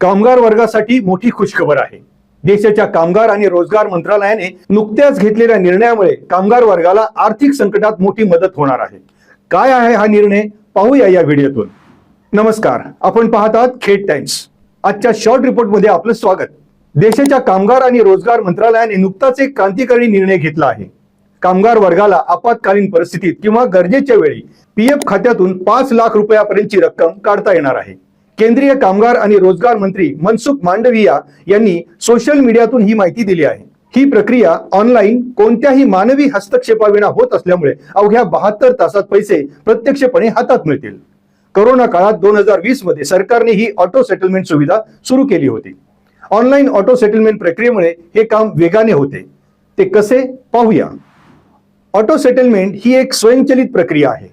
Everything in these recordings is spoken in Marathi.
कामगार वर्गासाठी मोठी खुशखबर आहे. देशाच्या कामगार आणि रोजगार मंत्रालयाने नुकत्याच घेतलेल्या निर्णयामुळे कामगार वर्गाला आर्थिक संकटात मोठी मदत होणार आहे. काय आहे हा निर्णय? पाहूया या व्हिडिओतून. नमस्कार. आपण पाहतात खेड टाइम्स. आजच्या शॉर्ट रिपोर्टमध्ये आपलं स्वागत. देशाच्या कामगार आणि रोजगार मंत्रालयाने नुकताच एक क्रांतिकारी निर्णय घेतला आहे. कामगार वर्गाला आपत्कालीन परिस्थितीत किंवा गरजेच्या वेळी पीएफ खात्यातून पाच लाख रुपयापर्यंतची रक्कम काढता येणार आहे. केंद्रीय कामगार आणि रोजगार मंत्री मनसुख मांडविया यांनी सोशल मीडियातून ही माहिती दिली आहे. ही प्रक्रिया ऑनलाईन कोणत्याही मानवी हस्तक्षेपाविना होत असल्यामुळे अवघ्या बहात्तर तासात पैसे प्रत्यक्षपणे हातात मिळतील. करोना काळात दोन हजार वीसमध्ये सरकारने ही ऑटो सेटलमेंट सुविधा सुरू केली होती. ऑनलाईन ऑटो सेटलमेंट प्रक्रियेमुळे हे काम वेगाने होते. ते कसे? पाहूया. ऑटो सेटलमेंट ही एक स्वयंचलित प्रक्रिया आहे.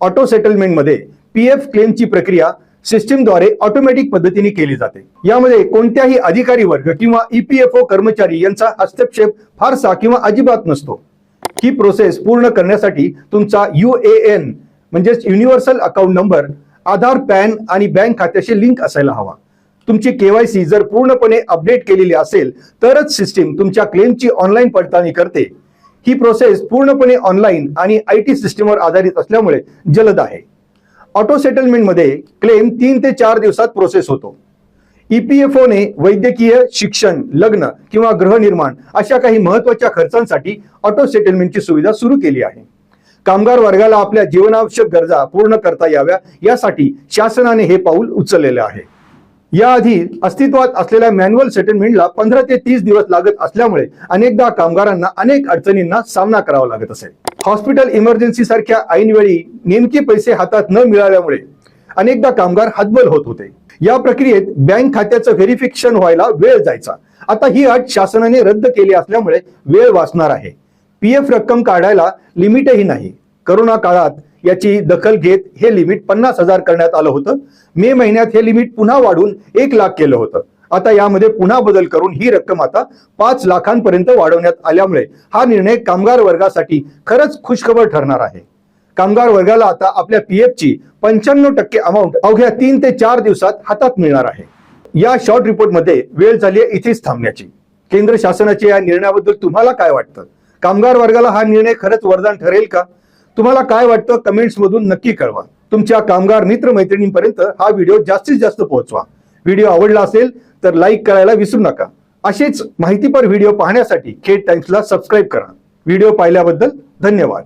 ऑटो सेटलमेंटमध्ये पी एफ क्लेमची प्रक्रिया सिस्टीमद्वारे ऑटोमॅटिक पद्धतीने केली जाते. यामध्ये कोणत्याही अधिकारी वर्ग किंवा ईपीएफओ कर्मचारी यांचा हस्तक्षेप फारसा किंवा अजिबात नसतो. ही प्रोसेस पूर्ण करण्यासाठी तुमचा यू ए एन म्हणजेच universal account number Aadhaar PAN आणि बँक खात्याशी लिंक असायला हवा. तुमची केवायसी जर पूर्णपणे अपडेट केलेली असेल तरच सिस्टीम तुमच्या क्लेमची ऑनलाईन पडताळणी करते. ही प्रोसेस पूर्णपणे ऑनलाईन आणि आय टी सिस्टीमवर आधारित असल्यामुळे जलद आहे. ऑटो सेटलमेंटमध्ये क्लेम तीन ते चार दिवसात प्रोसेस होतो. ईपीएफओने वैद्यकीय शिक्षण लग्न किंवा गृहनिर्माण अशा काही महत्त्वाच्या खर्चांसाठी ऑटो सेटलमेंटची सुविधा सुरू केली आहे. कामगार वर्गाला आपल्या जीवनावश्यक गरजा पूर्ण करता याव्या यासाठी शासनाने हे पाऊल उचललेले आहे. याआधी अस्तित्वात असलेल्या मॅन्युअल सेटलमेंटला पंधरा ते तीस दिवस लागत असल्यामुळे अनेकदा कामगारांना अनेक अडचणींना सामना करावा लागत असेल हॉस्पिटल इमर्जन्सी सारख्या ऐनवेळी नेमके पैसे हातात न मिळाल्यामुळे अनेकदा कामगार हतबल होत होते. या प्रक्रियेत बँक खात्याचं व्हेरिफिकेशन व्हायला वेळ जायचा. आता ही अट शासनाने रद्द केली असल्यामुळे वेळ वाचणार आहे. पी एफ रक्कम काढायला लिमिटही नाही. करोना काळात याची दखल घेत हे लिमिट पन्नास हजार करण्यात आलं होतं. मे महिन्यात हे लिमिट पुन्हा वाढून एक लाख केलं होतं. आता यामध्ये पुन्हा बदल करून ही रक्कम आता पाच लाखांपर्यंत वाढवण्यात आल्यामुळे हा निर्णय कामगार वर्गासाठी खरंच खुशखबर ठरणार आहे. कामगार वर्गाला आता आपल्या पीएफ ची पंच्याण्णव टक्के अमाऊंट अवघ्या तीन ते चार दिवसात हातात मिळणार आहे. या शॉर्ट रिपोर्टमध्ये वेळ झाली आहे इथेच थांबण्याची. केंद्र शासनाच्या या निर्णयाबद्दल तुम्हाला काय वाटतं? कामगार वर्गाला हा निर्णय खरंच वरदान ठरेल का? तुम्हाला काय वाटतं? कमेंट्स मधून नक्की कळवा. तुमच्या कामगार मित्र मैत्रिणींपर्यंत हा व्हिडिओ जास्तीत जास्त पोहोचवा. व्हिडिओ आवडला असेल तर लाईक करायला विसरू नका. असेच माहितीपर व्हिडिओ पाहण्यासाठी खेड टाइम्सला सबस्क्राईब करा. व्हिडिओ पाहिल्याबद्दल धन्यवाद.